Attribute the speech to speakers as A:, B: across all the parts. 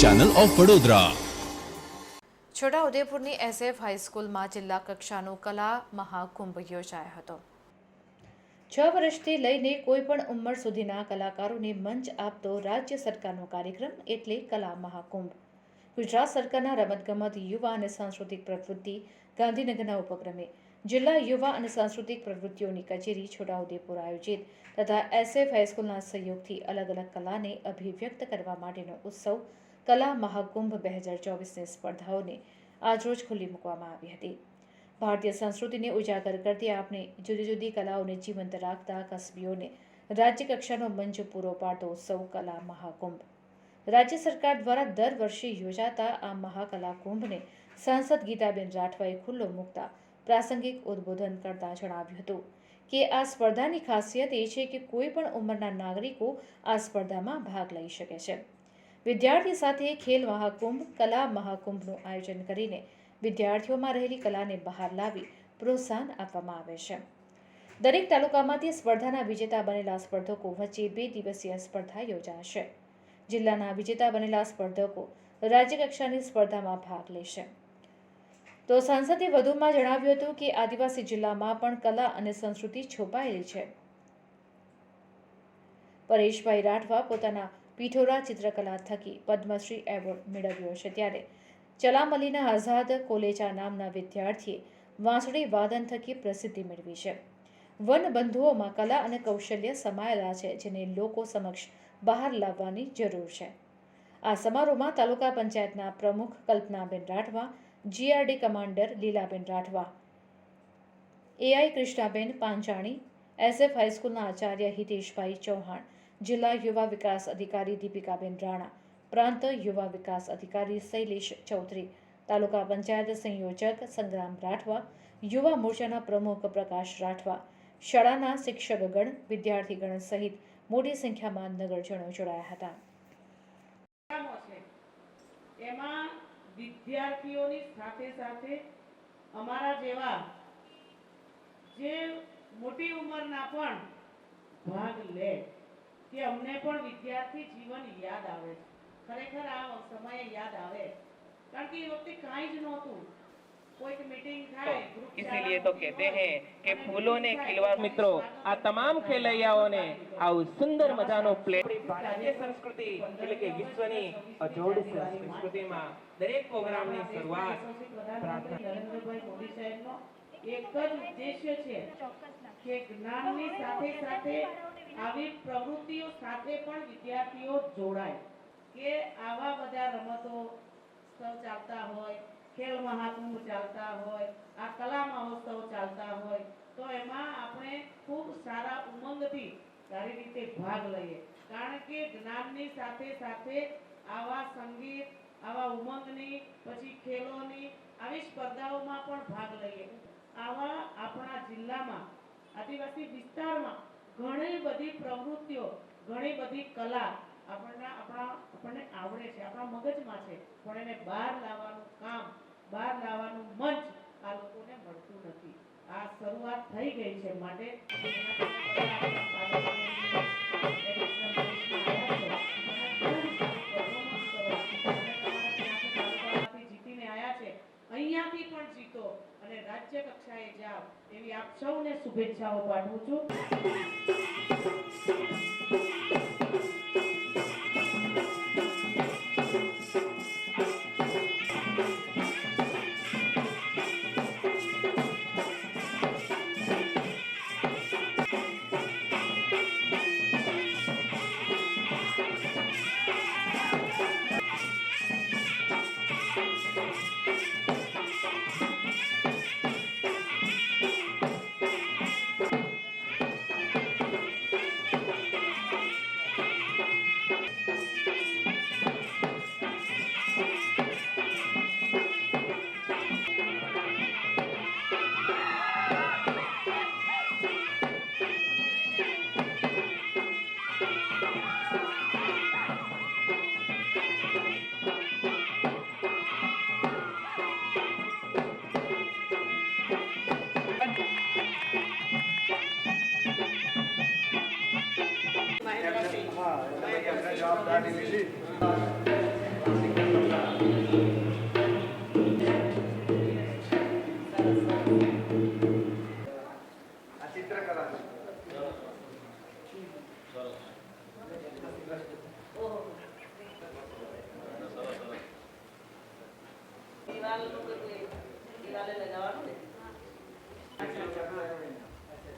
A: Channel of Vadodara
B: છોટાઉદેપુરની SF હાઈસ્કૂલમાં જિલ્લા કક્ષાનો કલા મહાકુંભ યોજાયો હતો. છ વર્ષથી લઈને કોઈ પણ ઉંમર સુધીના કલાકારોને મંચ આપતો રાજ્ય સરકારનો કાર્યક્રમ એટલે કલા મહાકુંભ. ગુજરાત સરકારના રમતગમત, યુવા અને સાંસ્કૃતિક પ્રવૃત્તિ, ગાંધીનગરના ઉપક્રમે જિલ્લા યુવા અને સાંસ્કૃતિક પ્રવૃત્તિઓની કચેરી છોટાઉદેપુર આયોજિત તથા એસએફ હાઈસ્કૂલના સહયોગથી અલગ અલગ કલાને અભિવ્યક્ત કરવા માટેનો ઉત્સવ કલા મહાકુંભ બે હજાર ચોવીસની સ્પર્ધાઓને આજરોજ ખુલ્લી મૂકવામાં આવી હતી. ભારતીય સંસ્કૃતિને ઉજાગર કરતી આપણે જુદી જુદી કલાઓને જીવંત રાખતા કસબીઓને રાજ્ય કક્ષાનો મંચ પૂરો પાડતો ઉત્સવ કલા મહાકુંભ. રાજ્ય સરકાર દ્વારા દર વર્ષે યોજાતા આ મહાકલા કુંભને સાંસદ ગીતાબેન રાઠવાએ ખુલ્લો મૂકતા પ્રાસંગિક ઉદ્બોધન કરતા જણાવ્યું હતું કે આ સ્પર્ધાની ખાસિયત એ છે કે કોઈ પણ ઉંમરના નાગરિકો આ સ્પર્ધામાં ભાગ લઈ શકે છે. વિદ્યાર્થી સાથે ખેલ મહાકુંભ, કલા મહાકુંભનું આયોજન કરીને વિદ્યાર્થીઓમાં રહેલી કલાને બહાર લાવી પ્રોત્સાહન આપવામાં આવે છે. દરેક તાલુકામાંથી સ્પર્ધાના વિજેતા બનેલા સ્પર્ધકો વચ્ચે બે દિવસીય સ્પર્ધા યોજાશે. જિલ્લાના વિજેતા બનેલા સ્પર્ધકો રાજ્યકક્ષાની સ્પર્ધામાં ભાગ લેશે. તો સાંસદે વધુમાં જણાવ્યું હતું કે આદિવાસી જિલ્લામાં પણ કલા અને સંસ્કૃતિ છુપાયેલી છે. પરેશભાઈ રાઠવા પોતાના પીઠોરા ચિત્રકલા થકી પદ્મશ્રી એવોર્ડ મેળવ્યો છે. ત્યારે ચલામલીના આઝાદ કોલેચા નામના વિદ્યાર્થીએ વાંસળી વાદન થકી પ્રસિદ્ધિ મેળવી છે. વનબંધુઓમાં કલા અને કૌશલ્ય સમાયેલા છે, જેને લોકો સમક્ષ બહાર લાવવાની જરૂર છે. આ સમારોહમાં તાલુકા પંચાયતના પ્રમુખ Kalpanaben Rathwa, GRD commander Lilaben Rathwa, AI Krishnaben Panchani, SF હાઈસ્કૂલના આચાર્ય હિતેશભાઈ ચૌહાણ જિલ્લા યુવા વિકાસ અધિકારી દીપિકાબેન રાણા, પ્રાંત યુવા વિકાસ અધિકારી શૈલેષ ચૌધરી, તાલુકા પંચાયત સંયોજક સંગ્રામ રાઠવા, યુવા મોરચાના પ્રમુખ પ્રકાશ રાઠવા, શાળાના શિક્ષકગણ, વિદ્યાર્થીગણ સહિત મોટી સંખ્યામાં નગરજનો જોડાયા હતા.
C: એમાં વિદ્યાર્થીઓની સાથે સાથે અમારા જેવા જે મોટી ઉંમરના પણ ભાગ લે. કે અમને પણ વિદ્યાર્થી જીવન યાદ આવે ખરેખર આ સમયે યાદ આવે કારણ કે એ વખતે કાંઈ જ નહોતું કોઈક મીટિંગ થાય group
D: इसीलिए तो कहते हैं કે
C: અને
D: ફૂલોને
C: meeting
D: ખીલવા
C: થાય,
D: મિત્રો આ તમામ ખેલૈયાઓને આવું સુંદર મજાનો પ્લે
C: આપણી
D: ભારતીય સંસ્કૃતિ એટલે કે વિશ્વની અજોડ સંસ્કૃતિમાં દરેક પ્રોગ્રામની શરૂઆત
C: પ્રધાનમંત્રી નરેન્દ્રભાઈ મોદી સાહેબનો એક જ ઉદ્દેશ્ય છે કે જ્ઞાનની સાથે સાથે આવી પ્રવૃત્તિઓ સાથે પણ વિદ્યાર્થીઓ જોડાય. કે આવા બધા રમતો ઉત્સવ ચાલતા હોય, ખેલ મહાકુંભ ચાલતા હોય, આ કલા મહોત્સવ ચાલતા હોય, તો એમાં આપણે ખૂબ સારા ઉમંગથી સારી રીતે ભાગ લઈએ. કારણ કે જ્ઞાનની સાથે સાથે આવા સંગીત, આવા ઉમંગની, પછી ખેલોની, આવી સ્પર્ધાઓમાં પણ ભાગ લઈએ. આવા આપણા જિલ્લામાં, આદિવાસી વિસ્તારમાં ઘણી બધી પ્રવૃત્તિઓ, ઘણી બધી કલા આપણને, આપણા, આપણને આવડે છે, આપણા મગજમાં છે. પણ એને બહાર લાવવાનું કામ, બહાર લાવવાનું મંચ આ લોકોને મળતું નથી. આ શરૂઆત થઈ ગઈ છે માટે જીતો અને રાજ્ય કક્ષાએ જાઓ એવી આપ સૌને શુભેચ્છાઓ પાઠવું છું. કે અમને જવાબદારી લીધી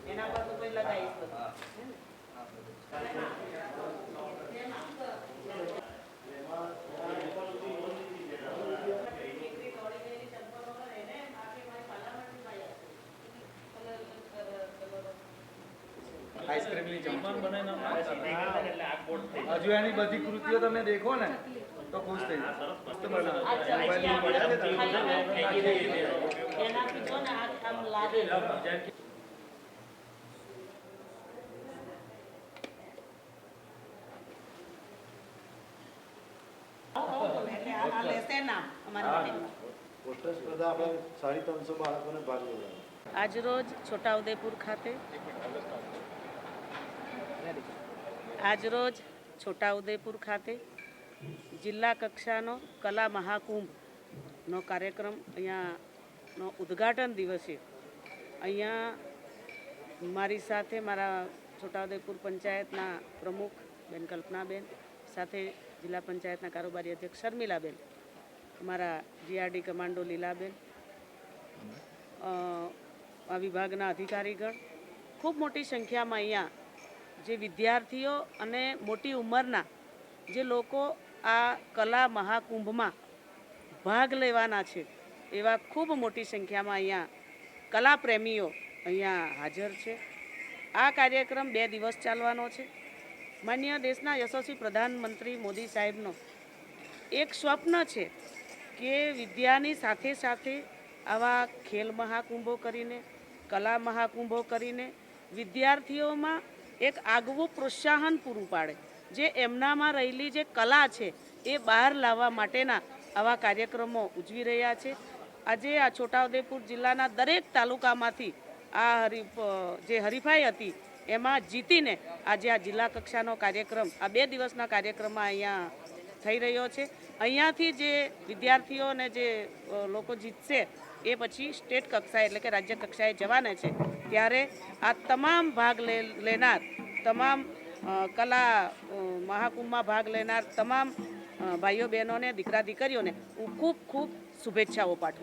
C: એના પર તો કોઈ લગાવીશ બધું
A: આઈસ્ક્રીમની જમવાનું હજુ એની બધી કૃતિઓ તમે દેખો ને તો ખુશ થઈ જશો. મસ્ત બનાવે
C: આ
A: છે.
C: ચમચી
A: મોબાઈલની
C: આપણે
A: પડે છે,
C: ખાઈને એનાથી જો ને આ આમ લાગે. એટલે આ આ લેશે નામ અમારી મિટિંગમાં
E: પોસ્ટર સ્પર્ધા આપણે સાડી ત્રણસો બાળકોને ભાગ લેવાનો
C: આજરોજ છોટાઉદેપુર ખાતે આજરોજ છોટાઉદેપુર ખાતે જિલ્લા કક્ષાનો કલા મહાકુંભનો કાર્યક્રમ અહીંયાનો ઉદ્ઘાટન દિવસે અહીંયા મારી સાથે મારા છોટાઉદેપુર પંચાયતના પ્રમુખ બેન કલ્પનાબેન, સાથે જિલ્લા પંચાયતના કારોબારી અધ્યક્ષ શર્મિલાબેન, અમારા જીઆરડી કમાન્ડો લીલાબેન આ વિભાગના અધિકારીગણ, ખૂબ મોટી સંખ્યામાં અહીંયા જે વિદ્યાર્થીઓ અને મોટી ઉંમરના જે લોકો આ કલા મહાકુંભમાં ભાગ લેવાના છે, એવા ખૂબ મોટી સંખ્યામાં અહીંયા કલાપ્રેમીઓ અહીંયા હાજર છે. આ કાર્યક્રમ બે દિવસ ચાલવાનો છે. માન્ય દેશના યશસ્વી પ્રધાનમંત્રી મોદી સાહેબનો એક સ્વપ્ન છે કે વિદ્યાની સાથે સાથે આવા ખેલ મહાકુંભો કરીને, કલા મહાકુંભો કરીને વિદ્યાર્થીઓમાં એક આગવું પ્રોત્સાહન પૂરું પાડે. જે એમનામાં રહેલી જે કલા છે, એ બહાર લાવવા માટેના આવા કાર્યક્રમો ઉજવી રહ્યા છે. આજે આ છોટાઉદેપુર જિલ્લાના દરેક તાલુકામાંથી આ હરીફ જે હરીફાઈ હતી, એમાં જીતીને આજે આ જિલ્લા કક્ષાનો કાર્યક્રમ, આ બે દિવસના કાર્યક્રમમાં અહીંયા થઈ રહ્યો છે. અહીંયાથી જે વિદ્યાર્થીઓ અને જે લોકો જીતશે એ પછી સ્ટેટ કક્ષાએ એટલે કે રાજ્ય કક્ષાએ જવાના છે. ત્યારે આ તમામ ભાગ લેનાર, તમામ કલા મહાકુંભમાં ભાગ લેનાર તમામ ભાઈઓ બહેનોને દીકરા દીકરીઓને હું ખૂબ ખૂબ શુભેચ્છાઓ પાઠવું.